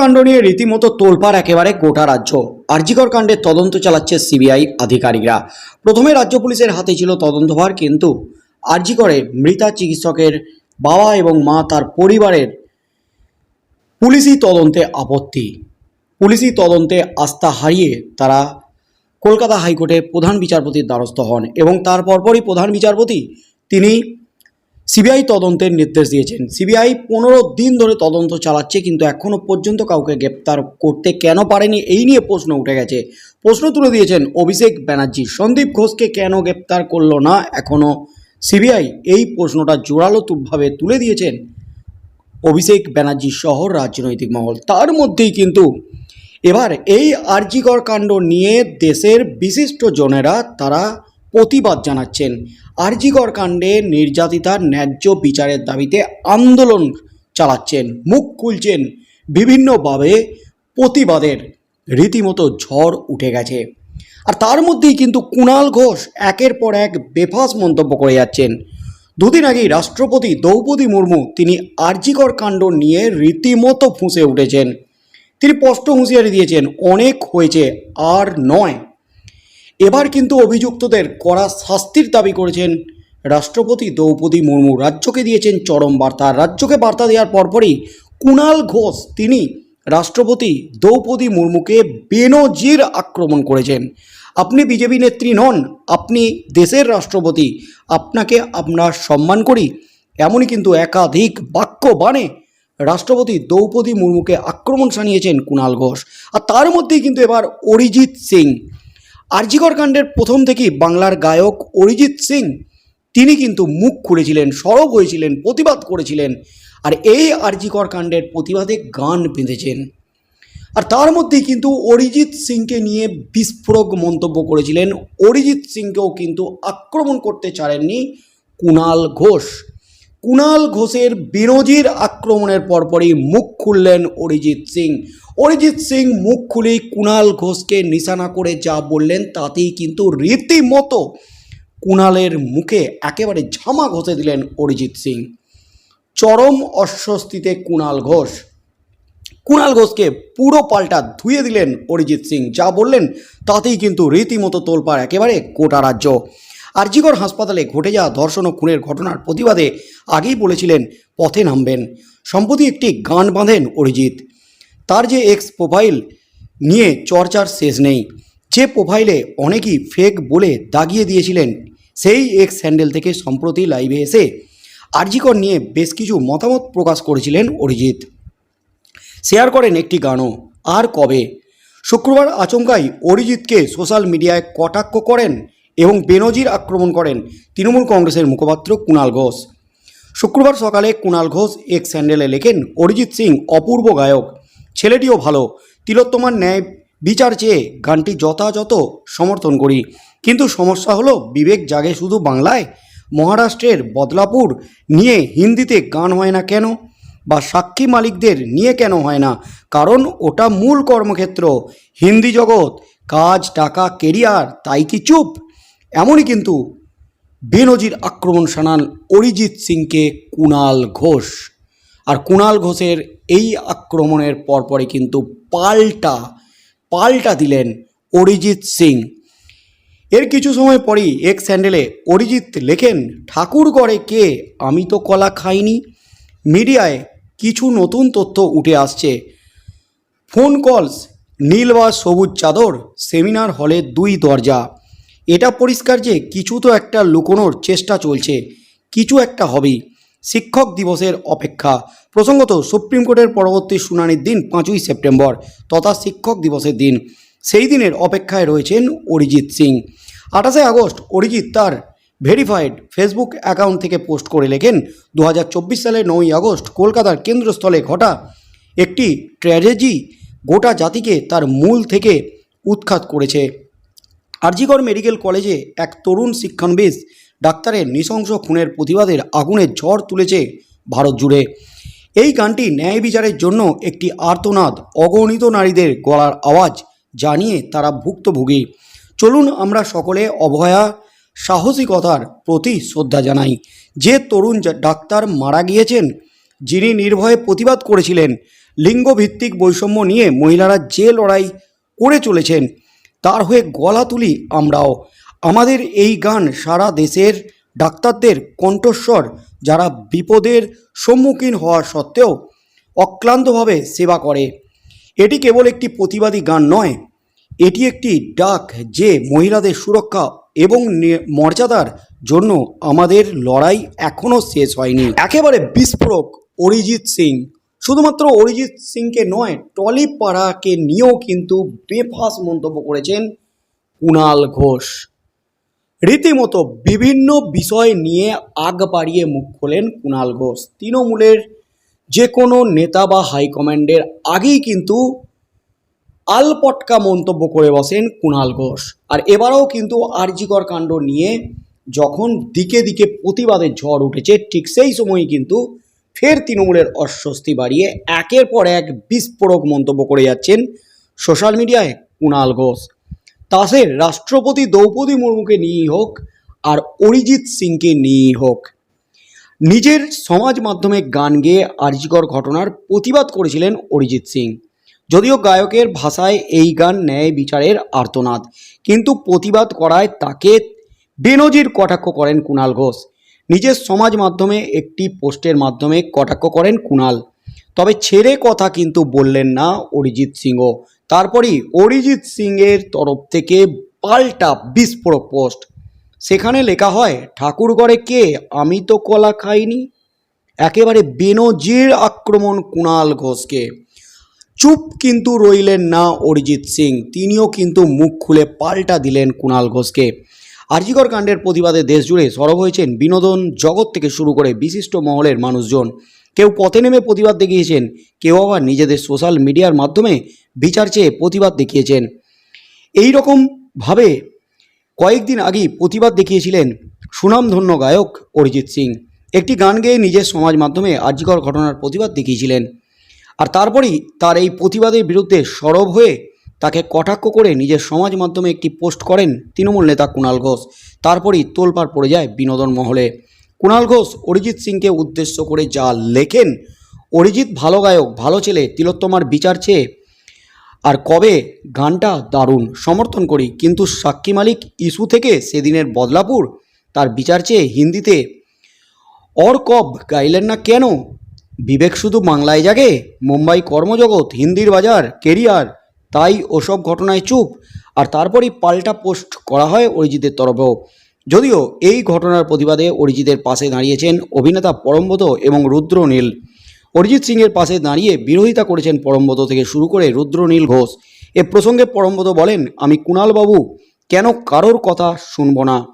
কাণ্ড নিয়ে রীতিমতো তোলপাড় একেবারে গোটা রাজ্য। আরজিকর কাণ্ডের তদন্ত চালাচ্ছে সিবিআই আধিকারিকরা। প্রথমে রাজ্য পুলিশের হাতে ছিল তদন্তভার কিন্তু আরজিকরে মৃতা চিকিৎসকের বাবা এবং মা তার পরিবারের পুলিশি তদন্তে আপত্তি। পুলিশি তদন্তে আস্থা হারিয়ে তারা কলকাতা হাইকোর্টে প্রধান বিচারপতির দ্বারস্থ হন এবং তার পরপরই প্রধান বিচারপতি তিনি সিবিআই তদন্তের নির্দেশ দিয়েছেন। সিবিআই পনেরো দিন ধরে তদন্ত চালাচ্ছে, কিন্তু এখনও পর্যন্ত কাউকে গ্রেপ্তার করতে কেন পারেনি এই নিয়ে প্রশ্ন উঠে গেছে। প্রশ্ন তুলে দিয়েছেন অভিষেক ব্যানার্জি। সন্দীপ ঘোষকে কেন গ্রেপ্তার করল না? এখনও সিবিআই এই প্রশ্নটা জোরালোভাবে তুলে দিয়েছেন অভিষেক ব্যানার্জি সহ রাজনৈতিক মহল। তার মধ্যেই কিন্তু এবার এই আরজিকর কাণ্ড নিয়ে দেশের বিশিষ্ট জনেরা তারা প্রতিবাদ জানাচ্ছেন। আরজিকর কাণ্ডে নির্যাতিতার ন্যায্য বিচারের দাবিতে আন্দোলন চালাচ্ছেন। মুখ খুলছেন বিভিন্নভাবে প্রতিবাদের। রীতিমতো ঝড় উঠে গেছে। আর তার মধ্যেই কিন্তু কুণাল ঘোষ একের পর এক বেফাস মন্তব্য করে যাচ্ছেন। দুদিন আগেই রাষ্ট্রপতি দ্রৌপদী মুর্মু তিনি আরজিকর কাণ্ড নিয়ে রীতিমতো ফুঁসে উঠেছেন। তিনি স্পষ্ট হুঁশিয়ারি দিয়েছেন, অনেক হয়েছে, আর নয়। এবার কিন্তু অভিযুক্তদের কড়া শাস্তির দাবি করেছেন রাষ্ট্রপতি দ্রৌপদী মুর্মু। রাজ্যকে দিয়েছেন চরম বার্তা। রাজ্যকে বার্তা দেওয়ার পরপরই কুণাল ঘোষ, তিনি রাষ্ট্রপতি দ্রৌপদী মুর্মুকে বেনজির আক্রমণ করেছেন। আপনি বিজেপি নেত্রী নন, আপনি দেশের রাষ্ট্রপতি। আপনাকে আপনার সম্মান করি। এমনই কিন্তু একাধিক বাক্য বাণে রাষ্ট্রপতি দ্রৌপদী মুর্মুকে আক্রমণ শানিয়েছেন কুণাল ঘোষ। আর তার মধ্যেই কিন্তু এবার অরিজিৎ সিং। আরজিকর কাণ্ডের প্রথম থেকেই বাংলার গায়ক অরিজিৎ সিং, তিনি কিন্তু মুখ খুলেছিলেন, সরব হয়েছিলেন, প্রতিবাদ করেছিলেন, আর এই আরজিকর কাণ্ডের প্রতিবাদে গান বেঁধেছেন। আর তার মধ্যেই কিন্তু অরিজিৎ সিংকে নিয়ে বিস্ফোরক মন্তব্য করেছিলেন। অরিজিৎ সিংকেও কিন্তু আক্রমণ করতে ছাড়েননি কুণাল ঘোষ। কুণাল ঘোষের বিরোধীর আক্রমণের পরপরই মুখ খুললেন অরিজিৎ সিং। অরিজিৎ সিং মুখ খুলেই কুণাল ঘোষকে নিশানা করে যা বললেন তাতেই কিন্তু রীতিমতো কুণালের মুখে একেবারে ঝামা ঘষে দিলেন অরিজিৎ সিং। চরম অস্বস্তিতে কুণাল ঘোষ। কুণাল ঘোষকে পুরো পাল্টা ধুয়ে দিলেন অরিজিৎ সিং, যা বললেন তাতেই কিন্তু রীতিমতো তোলপাড় একেবারে গোটা রাজ্য। আরজিগড় হাসপাতালে ঘটে যাওয়া ধর্ষণ ও খুনের ঘটনার প্রতিবাদে আগেই বলেছিলেন, পথে নামবেন। সম্প্রতি একটি গান বাঁধেন অরিজিৎ। তার যে এক্স প্রোফাইল নিয়ে চর্চার শেষ নেই, যে প্রোফাইলে অনেকেই ফেক বলে দাগিয়ে দিয়েছিলেন, সেই এক্স হ্যান্ডেল থেকে সম্প্রতি লাইভে এসে আরজিকর নিয়ে বেশ কিছু মতামত প্রকাশ করেছিলেন অরিজিৎ। শেয়ার করেন একটি গানও, আর কবে? শুক্রবার আচমকাই অরিজিৎকে সোশ্যাল মিডিয়ায় কটাক্ষ করেন এবং বেনজির আক্রমণ করেন তৃণমূল কংগ্রেসের মুখপাত্র কুণাল ঘোষ। শুক্রবার সকালে কুণাল ঘোষ এক্স হ্যান্ডেলে লেখেন, অরিজিৎ সিং অপূর্ব গায়ক। ছেলেটিও ভালো। তিলোত্তমার ন্যায় বিচার চেয়ে গানটি যথাযথ সমর্থন করি। কিন্তু সমস্যা হলো, বিবেক জাগে শুধু বাংলায়? মহারাষ্ট্রের বদলাপুর নিয়ে হিন্দিতে গান হয় না কেন? বা সাক্ষী মালিকদের নিয়ে কেন হয় না? কারণ ওটা মূল কর্মক্ষেত্র। হিন্দি জগৎ, কাজ, টাকা, কেরিয়ার, তাই কি চুপ? এমনই কিন্তু বেনজির আক্রমণ শানান অরিজিৎ সিংকে কুণাল ঘোষ। আর কুণাল ঘোষের এই আক্রমণের পরপরই কিন্তু পাল্টা পাল্টা দিলেন অরিজিৎ সিং। এর কিছু সময় পরই এক স্যান্ডেলে অরিজিৎ লেখেন, ঠাকুর করে কে? আমি তো কলা খাইনি। মিডিয়ায় কিছু নতুন তথ্য উঠে আসছে। ফোন কলস, নীল বা সবুজ চাদর, সেমিনার হলে দুই দরজা। এটা পরিষ্কার যে কিছু তো একটা লুকোনোর চেষ্টা চলছে, কিছু একটা হবেই। শিক্ষক দিবসের অপেক্ষা। প্রসঙ্গত, সুপ্রিম কোর্টের পরবর্তী শুনানির দিন পাঁচই সেপ্টেম্বর, তথা শিক্ষক দিবসের দিন। সেই দিনের অপেক্ষায় রয়েছেন অরিজিৎ সিং। আঠাশে আগস্ট, অরিজিৎ তার ভেরিফাইড ফেসবুক অ্যাকাউন্ট থেকে পোস্ট করে লেখেন দু সালের নয়ই আগস্ট কলকাতার কেন্দ্রস্থলে ঘটা একটি ট্র্যাজেডি গোটা জাতিকে তার মূল থেকে উৎখাত করেছে। আরজিগড় মেডিকেল কলেজে এক তরুণ শিক্ষানবিশ ডাক্তারের নৃশংস খুনের প্রতিবাদের আগুনের ঝড় তুলেছে ভারত জুড়ে। এই গানটি ন্যায় বিচারের জন্য একটি আর্তনাদ, অগণিত নারীদের গলার আওয়াজ জানিয়ে তারা ভুক্তভোগী। চলুন আমরা সকলে অভয়া সাহসিকতার প্রতি শ্রদ্ধা জানাই। যে তরুণ ডাক্তার মারা গিয়েছেন, যিনি নির্ভয়ে প্রতিবাদ করেছিলেন, লিঙ্গভিত্তিক বৈষম্য নিয়ে মহিলারা যে লড়াই করে চলেছেন, তার হয়ে গলা তুলি আমরাও। আমাদের এই গান সারা দেশের ডাক্তারদের কণ্ঠস্বর যারা বিপদের সম্মুখীন হওয়া সত্ত্বেও অক্লান্তভাবে সেবা করে। এটি কেবল একটি প্রতিবাদী গান নয়, এটি একটি ডাক যে মহিলাদের সুরক্ষা এবং মর্যাদার জন্য আমাদের লড়াই এখনও শেষ হয়নি। একেবারে বিস্ফোরক অরিজিৎ সিং। শুধুমাত্র অরিজিৎ সিংকে নয় টলি পাড়াকে নিয়েও কিন্তু বেফাস মন্তব্য করেছেন কুণাল ঘোষ। রীতিমতো বিভিন্ন বিষয় নিয়ে আগ বাড়িয়ে মুখ খোলেন কুণাল ঘোষ। তৃণমূলের যে কোনো নেতা বা হাইকমান্ডের আগেই কিন্তু আলপটকা মন্তব্য করে বসেন কুণাল ঘোষ। আর এবারেও কিন্তু আরজিকর কাণ্ড নিয়ে যখন দিকে দিকে প্রতিবাদের ঝড় উঠেছে, ঠিক সেই সময়ই কিন্তু ফের তৃণমূলের অস্বস্তি বাড়িয়ে একের পর এক বিস্ফোরক মন্তব্য করে যাচ্ছেন সোশ্যাল মিডিয়ায় কুণাল ঘোষ। তাসের রাষ্ট্রপতি দ্রৌপদী মুর্মুকে নিয়েই হোক আর অরিজিৎ সিংকে নিয়েই হোক। নিজের সমাজ মাধ্যমে গান গেয়ে আর্জিকর ঘটনার প্রতিবাদ করেছিলেন অরিজিৎ সিং। যদিও গায়কের ভাষায় এই গান ন্যায় বিচারের আর্তনাদ, কিন্তু প্রতিবাদ করায় তাকে বেনজির কটাক্ষ করেন কুণাল ঘোষ। নিজের সমাজ মাধ্যমে একটি পোস্টের মাধ্যমে কটাক্ষ করেন কুণাল। তবে ছেড়ে কথা কিন্তু বললেন না অরিজিৎ সিংও। তারপরই অরিজিৎ সিংয়ের তরফ থেকে পাল্টা বিস্ফোরক পোস্ট। সেখানে লেখা হয়, ঠাকুরগড়ে কে? আমি তো কলা খাইনি। একেবারে বেনজির আক্রমণ কুণাল ঘোষকে। চুপ কিন্তু রইলেন না অরিজিৎ সিং, তিনিও কিন্তু মুখ খুলে পাল্টা দিলেন কুণাল ঘোষকে। আরজিকর কাণ্ডের প্রতিবাদে দেশজুড়ে সরব হয়েছেন বিনোদন জগৎ থেকে শুরু করে বিশিষ্ট মহলের মানুষজন। কেউ পথে নেমে প্রতিবাদ দেখিয়েছেন, কেউ আবার নিজেদের সোশ্যাল মিডিয়ার মাধ্যমে বিচার চেয়ে প্রতিবাদ দেখিয়েছেন। এই রকমভাবে কয়েকদিন আগেই প্রতিবাদ দেখিয়েছিলেন সুনামধন্য গায়ক অরিজিৎ সিং। একটি গান গেয়ে নিজের সমাজ মাধ্যমে আর্যিকর ঘটনার প্রতিবাদ দেখিয়েছিলেন। আর তারপরেই তার এই প্রতিবাদের বিরুদ্ধে সরব হয়ে তাকে কটাক্ষ করে নিজের সমাজ মাধ্যমে একটি পোস্ট করেন তৃণমূল নেতা কুণাল ঘোষ। তারপরেই তোলপাড় পড়ে যায় বিনোদন মহলে। কুণাল ঘোষ অরিজিৎ সিংকে উদ্দেশ্য করে যা লেখেন, অরিজিৎ ভালো গায়ক, ভালো ছেলে, তিলোত্তমার বিচার চেয়ে। আর কবে? গানটা দারুণ, সমর্থন করি। কিন্তু সাক্ষী মালিক ইস্যু থেকে সেদিনের বদলাপুর, তার বিচার চেয়ে হিন্দিতে। অর কব গাইলেন না কেন? বিবেক শুধু বাংলায় জাগে। মুম্বাই কর্মজগৎ, হিন্দির বাজার, কেরিয়ার, তাই ওসব ঘটনায় চুপ। আর তারপরই পাল্টা পোস্ট করা হয় অরিজিতের তরফেও। যদিও এই ঘটনার প্রতিবাদে অরিজিতের পাশে দাঁড়িয়েছেন অভিনেতা পরমব্রত এবং রুদ্রনীল অরিজিৎ সিংয়ের পাশে দাঁড়িয়ে বিরোধিতা করেছেন পরমব্রত থেকে শুরু করে রুদ্রনীল ঘোষ। এ প্রসঙ্গে পরমব্রত বলেন, আমি কুণালবাবু, কেন কারোর কথা শুনব না?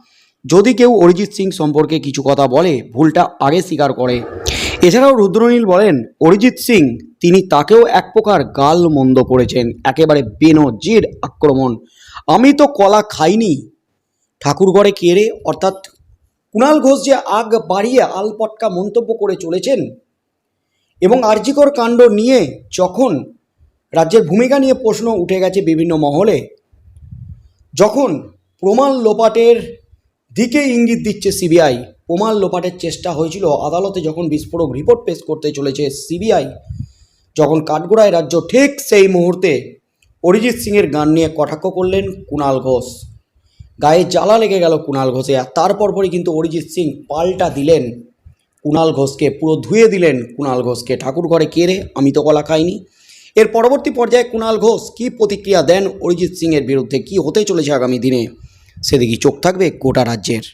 যদি কেউ অরিজিৎ সিং সম্পর্কে কিছু কথা বলে, ভুলটা আগে স্বীকার করে। এছাড়াও রুদ্রনীল বলেন, অরিজিৎ সিং, তিনি তাকেও এক প্রকার গাল মন্দ করেছেন একেবারে বেনজির আক্রমণ। আমি তো কলা খাইনি ঠাকুরগড়ে কেড়ে, অর্থাৎ কুণাল ঘোষ যে আগ বাড়িয়ে আলপটকা মন্তব্য করে চলেছেন এবং আরজিকর কাণ্ড নিয়ে যখন রাজ্যের ভূমিকা নিয়ে প্রশ্ন উঠে গেছে বিভিন্ন মহলে, যখন প্রমাণ লোপাটের দিকে ইঙ্গিত দিচ্ছে সিবিআই, প্রমাণ লোপাটের চেষ্টা হয়েছিল আদালতে যখন বিস্ফোরক রিপোর্ট পেশ করতে চলেছে সিবিআই, যখন কাঠগোড়ায় রাজ্য ঠিক সেই মুহূর্তে অরিজিৎ সিংয়ের গান নিয়ে কটাক্ষ করলেন কুণাল ঘোষ। গায়ে জ্বালা লেগে গেল কুণাল ঘোষে আর তারপর পরই কিন্তু অরিজিৎ সিং পাল্টা দিলেন। কুণাল ঘোষকে পুরো ধুয়ে দিলেন কুণাল ঘোষকে। ঠাকুর ঘরে কেড়ে আমি তো কলা খাইনি। এর পরবর্তী পর্যায়ে কুণাল ঘোষ কী প্রতিক্রিয়া দেন অরিজিৎ সিংয়ের বিরুদ্ধে? কি হতে চলেছে আগামী দিনে? সেদিকে চোখ থাকবে গোটা রাজ্যের?